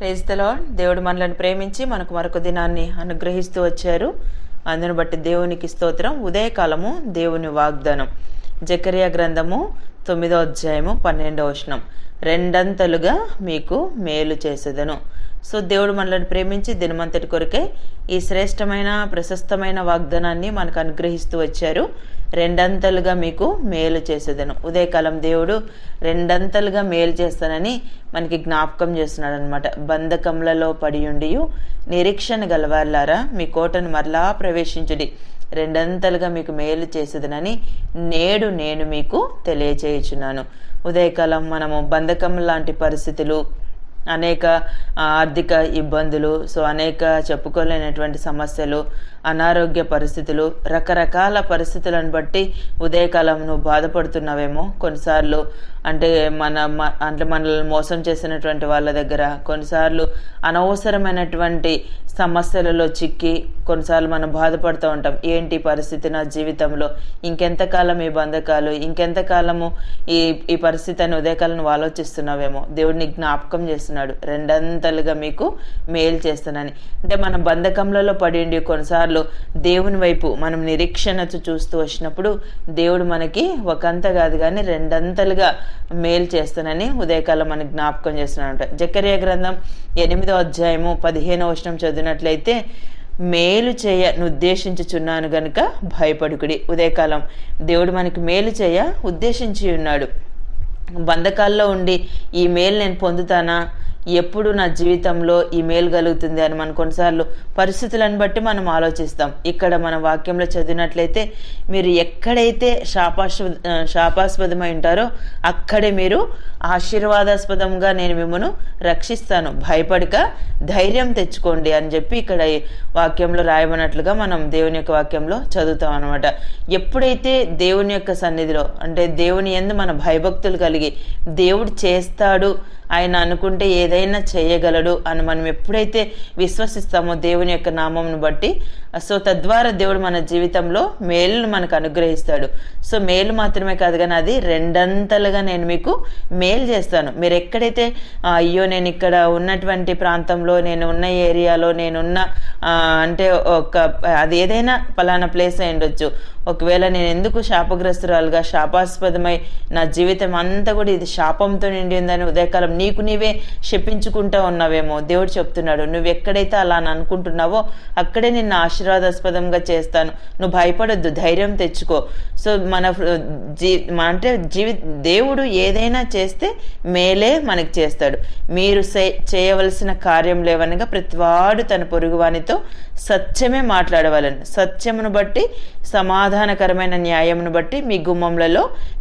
Praise lord దేవుడు మనలను ప్రేమించి మనకు మరొక దినాన్ని అనుగ్రహిస్తూ వచ్చారు. అందును బట్టి దేవునికి స్తోత్రం. ఉదయకాలము దేవుని వాగ్దానం. జకరియా గ్రంథము తొమ్మిదో అధ్యాయము పన్నెండో వచనం. రెండంతలుగా మీకు మేలు చేసేదను. సో దేవుడు మనల్ని ప్రేమించి దినమంతటి కొరకే ఈ శ్రేష్టమైన ప్రశస్తమైన వాగ్దానాన్ని మనకు అనుగ్రహిస్తూ వచ్చారు. రెండంతలుగా మీకు మేలు చేసేదను. ఉదయకాలం దేవుడు రెండంతలుగా మేలు చేస్తానని మనకి జ్ఞాపకం చేస్తున్నాడు అనమాట బంధకములలో పడి ఉండి నిరీక్షణ గలవారులారా మీ కోటను మరలా ప్రవేశించుడి. రెండంతలుగా మీకు మేలు చేసేదనని నేడు నేను మీకు తెలియచేయుచున్నాను. ఉదయకాలం మనము బంధకం లాంటి పరిస్థితులు అనేక ఆర్థిక ఇబ్బందులు సో అనేక చెప్పుకోలేనటువంటి సమస్యలు అనారోగ్య పరిస్థితులు రకరకాల పరిస్థితులను బట్టి ఉదయకాలం నువ్వు బాధపడుతున్నావేమో కొన్నిసార్లు. అంటే మన మ- అంటే మనల్ని మోసం చేసినటువంటి వాళ్ళ దగ్గర కొన్నిసార్లు అనవసరమైనటువంటి సమస్యలలో చిక్కి కొన్నిసార్లు మనం బాధపడుతూ ఉంటాం. ఏంటి పరిస్థితి నా జీవితంలో? ఇంకెంతకాలం ఈ బంధకాలు? ఇంకెంతకాలము ఈ ఈ పరిస్థితి అని ఉదయకాలం ఆలోచిస్తున్నావేమో దేవుడిని జ్ఞాపకం చేస్తున్నాడు. రెండంతలుగా మీకు మేలు చేస్తానని. అంటే మన బంధకంలలో పడిండి కొన్నిసార్లు దేవుని వైపు మనం నిరీక్షణతో చూస్తూ వచ్చినప్పుడు దేవుడు మనకి ఒకంత కాదు కానీ రెండంతలుగా మేలు చేస్తానని ఉదయకాలం మనకి జ్ఞాపకం చేస్తున్నాడు జకర్య గ్రంథం ఎనిమిదో అధ్యాయము పదిహేనో వచనం చదివినట్లయితే మేలు చేయ ఉద్దేశించుచున్నాను గనుక భయపడుకుడి. ఉదయకాలం దేవుడు మనకి మేలు చేయ ఉద్దేశించి ఉన్నాడు. బంధకాల్లో ఉండి ఈ మేలు నేను పొందుతానా? ఎప్పుడు నా జీవితంలో ఈ మేలు కలుగుతుంది అని మనం కొన్నిసార్లు పరిస్థితులను బట్టి మనం ఆలోచిస్తాం. ఇక్కడ మన వాక్యంలో చదివినట్లయితే మీరు ఎక్కడైతే శాపాస్ శాపాస్పదమై ఉంటారో అక్కడే మీరు ఆశీర్వాదాస్పదంగా నేను మిమ్మను రక్షిస్తాను. భయపడక ధైర్యం తెచ్చుకోండి అని చెప్పి ఇక్కడ వాక్యంలో రాయమన్నట్లుగా మనం దేవుని యొక్క వాక్యంలో చదువుతాం అనమాట ఎప్పుడైతే దేవుని యొక్క సన్నిధిలో అంటే దేవుని ఎందు మన భయభక్తులు కలిగి దేవుడు చేస్తాడు ఆయన అనుకుంటే ఏదైనా ఏదైనా చేయగలడు అని మనం ఎప్పుడైతే విశ్వసిస్తామో దేవుని యొక్క నామంను బట్టి సో తద్వారా దేవుడు మన జీవితంలో మేలును మనకు అనుగ్రహిస్తాడు. సో మేలు మాత్రమే కాదు కానీ అది రెండంతలుగా నేను మీకు మేలు చేస్తాను. మీరు ఎక్కడైతే అయ్యో నేను ఇక్కడ ఉన్నటువంటి ప్రాంతంలో నేను ఉన్న ఏరియాలో నేనున్న అంటే ఒక అది ఏదైనా పలానా ప్లేస్ అయి ఉండొచ్చు. ఒకవేళ నేను ఎందుకు శాపగ్రస్తురాలుగా శాపాస్పదమై నా జీవితం అంతా కూడా ఇది శాపంతో నిండి ఉందని ఉదయకాలం నీకు నీవే శపించుకుంటా ఉన్నావేమో. దేవుడు చెప్తున్నాడు నువ్వు ఎక్కడైతే అలా అని అనుకుంటున్నావో అక్కడే నిన్ను ఆశీర్వాదాస్పదంగా చేస్తాను. నువ్వు భయపడొద్దు ధైర్యం తెచ్చుకో. సో మన జీ మన అంటే జీవి దేవుడు ఏదైనా చేస్తే మేలే మనకి చేస్తాడు. మీరు సే- చేయవలసిన కార్యం లేవనగా ప్రతివాడు తన పొరుగువానితో సత్యమే మాట్లాడవాలని. సత్యమును బట్టి సమాధానకరమైన న్యాయమును బట్టి మీ గుమ్మంలలో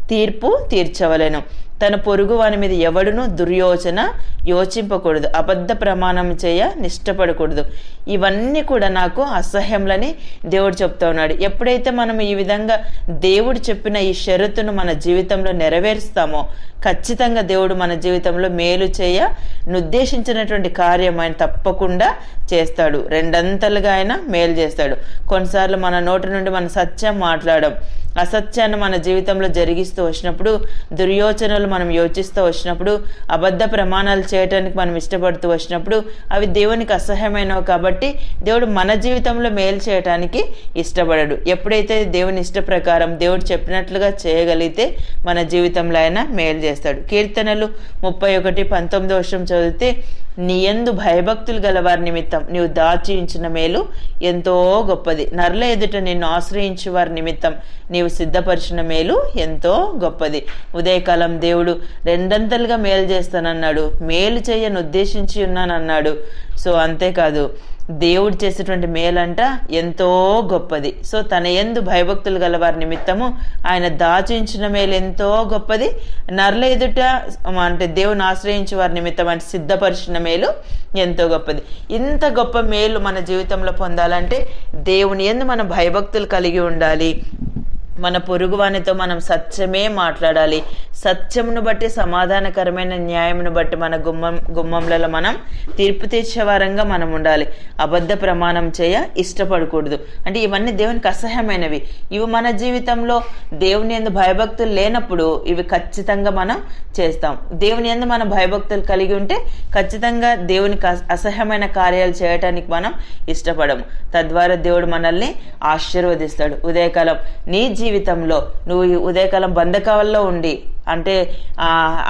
తీర్పు తీర్చవలెను. తన పొరుగు వాని మీద ఎవడును దుర్యోచన యోచింపకూడదు అబద్ధ ప్రమాణం చేయ నిష్టపడకూడదు. ఇవన్నీ కూడా నాకు అసహ్యంలని దేవుడు చెప్తా ఉన్నాడు. ఎప్పుడైతే మనం ఈ విధంగా దేవుడు చెప్పిన ఈ షరతును మన జీవితంలో నెరవేరుస్తామో ఖచ్చితంగా దేవుడు మన జీవితంలో మేలు చేయ నుద్దేశించినటువంటి కార్యం ఆయన తప్పకుండా చేస్తాడు. రెండంతలుగా ఆయన మేలు చేస్తాడు. కొన్నిసార్లు మన నోటి నుండి మన సత్యం మాట్లాడడం అసత్యాన్ని మన జీవితంలో జరిగిస్తూ వచ్చినప్పుడు దుర్యోచనలు మనం యోచిస్తూ వచ్చినప్పుడు అబద్ధ ప్రమాణాలు చేయడానికి మనం ఇష్టపడుతూ వచ్చినప్పుడు అవి దేవునికి అసహ్యమైనవి కాబట్టి దేవుడు మన జీవితంలో మేలు చేయటానికి ఇష్టపడడు. ఎప్పుడైతే దేవుని ఇష్ట ప్రకారం దేవుడు చెప్పినట్లుగా చేయగలిగితే మన జీవితంలో ఆయన మేలు చేస్తాడు. కీర్తనలు ముప్పై ఒకటి పంతొమ్మిదో వర్షం చదివితే నీ యందు భయభక్తులు గల వారి నిమిత్తం నీవు దాచి ఉంచిన మేలు ఎంతో గొప్పది. నరుల ఎదుట నిన్ను ఆశ్రయించు వారి నిమిత్తం నీవు సిద్ధపరిచిన మేలు ఎంతో గొప్పది. ఉదయకాలం దేవుడు రెండంతలుగా మేలు చేస్తానన్నాడు. మేలు చేయను ఉద్దేశించి ఉన్నానన్నాడు. సో అంతేకాదు దేవుడు చేసేటువంటి మేలంట ఎంతో గొప్పది. సో తన ఎందు భయభక్తులు గల వారి నిమిత్తము ఆయన దాచించిన మేలు ఎంతో గొప్పది. నర్ల ఎదుట అంటే దేవుని ఆశ్రయించి వారి నిమిత్తం అంటే సిద్ధపరిచిన మేలు ఎంతో గొప్పది. ఇంత గొప్ప మేలు మన జీవితంలో పొందాలంటే దేవుని ఎందు మన భయభక్తులు కలిగి ఉండాలి. మన పొరుగువానితో మనం సత్యమే మాట్లాడాలి. సత్యమును బట్టి సమాధానకరమైన న్యాయమును బట్టి మన గుమ్మం గుమ్మంలలో మనం తీర్పు తీర్చే వారంగా మనం ఉండాలి. అబద్ధ ప్రమాణం చేయ ఇష్టపడకూడదు. అంటే ఇవన్నీ దేవునికి అసహ్యమైనవి. ఇవి మన జీవితంలో దేవుని ఎందు భయభక్తులు లేనప్పుడు ఇవి ఖచ్చితంగా మనం చేస్తాం. దేవుని ఎందు మన భయభక్తులు కలిగి ఉంటే ఖచ్చితంగా దేవునికి అస- అసహ్యమైన కార్యాలు చేయటానికి మనం ఇష్టపడము. తద్వారా దేవుడు మనల్ని ఆశీర్వదిస్తాడు. ఉదయకాలం నీ జీవితంలో నువ్వు ఉదయకాలం బంధకాలలో ఉండి అంటే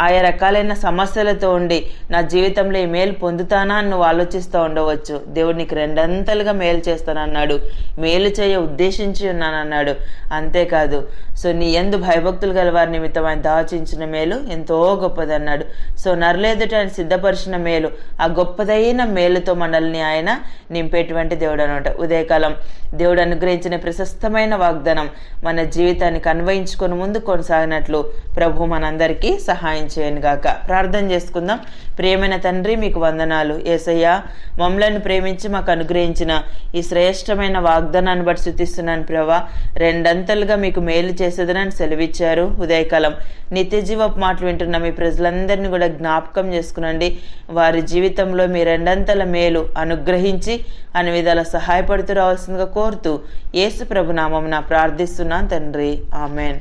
ఆయా రకాలైన సమస్యలతో ఉండి నా జీవితంలో ఈ మేలు పొందుతానా అని నువ్వు ఆలోచిస్తూ ఉండవచ్చు. దేవుడు నీకు రెండంతలుగా మేలు చేస్తానన్నాడు. మేలు చేయ ఉద్దేశించి ఉన్నానన్నాడు. అంతేకాదు సో నీ ఎందు భయభక్తులు గల వారి నిమిత్తం ఆయన దాచించిన మేలు ఎంతో గొప్పదన్నాడు సో నరలేదుట ఆయన సిద్ధపరిచిన మేలు ఆ గొప్పదైన మేలుతో మనల్ని ఆయన నింపేటువంటి దేవుడు అనమాట ఉదయకాలం దేవుడు అనుగ్రహించిన ప్రశస్తమైన వాగ్దానం మన జీవితానికి అన్వయించుకొని ముందు కొనసాగినట్లు ప్రభు మనందరికీ సహాయం చేయను గాక. ప్రార్థన చేసుకుందాం. ప్రియమైన తండ్రి మీకు వందనాలు. ఏసయ్యా మమ్మలను ప్రేమించి మాకు అనుగ్రహించిన ఈ శ్రేష్టమైన వాగ్దానాన్ని బట్టి శుతిస్తున్నాను ప్రభా. రెండంతలుగా మీకు మేలు చేసేదనని సెలవిచ్చారు. ఉదయకాలం నిత్యజీవపు మాటలు వింటున్న మీ ప్రజలందరినీ కూడా జ్ఞాపకం చేసుకునండి. వారి జీవితంలో మీ రెండంతల మేలు అనుగ్రహించి అన్ని విధాల సహాయపడుతూ రావాల్సిందిగా కోరుతూ యేసు ప్రభునామం నా ప్రార్థిస్తున్నాను తండ్రి. ఆమెన్.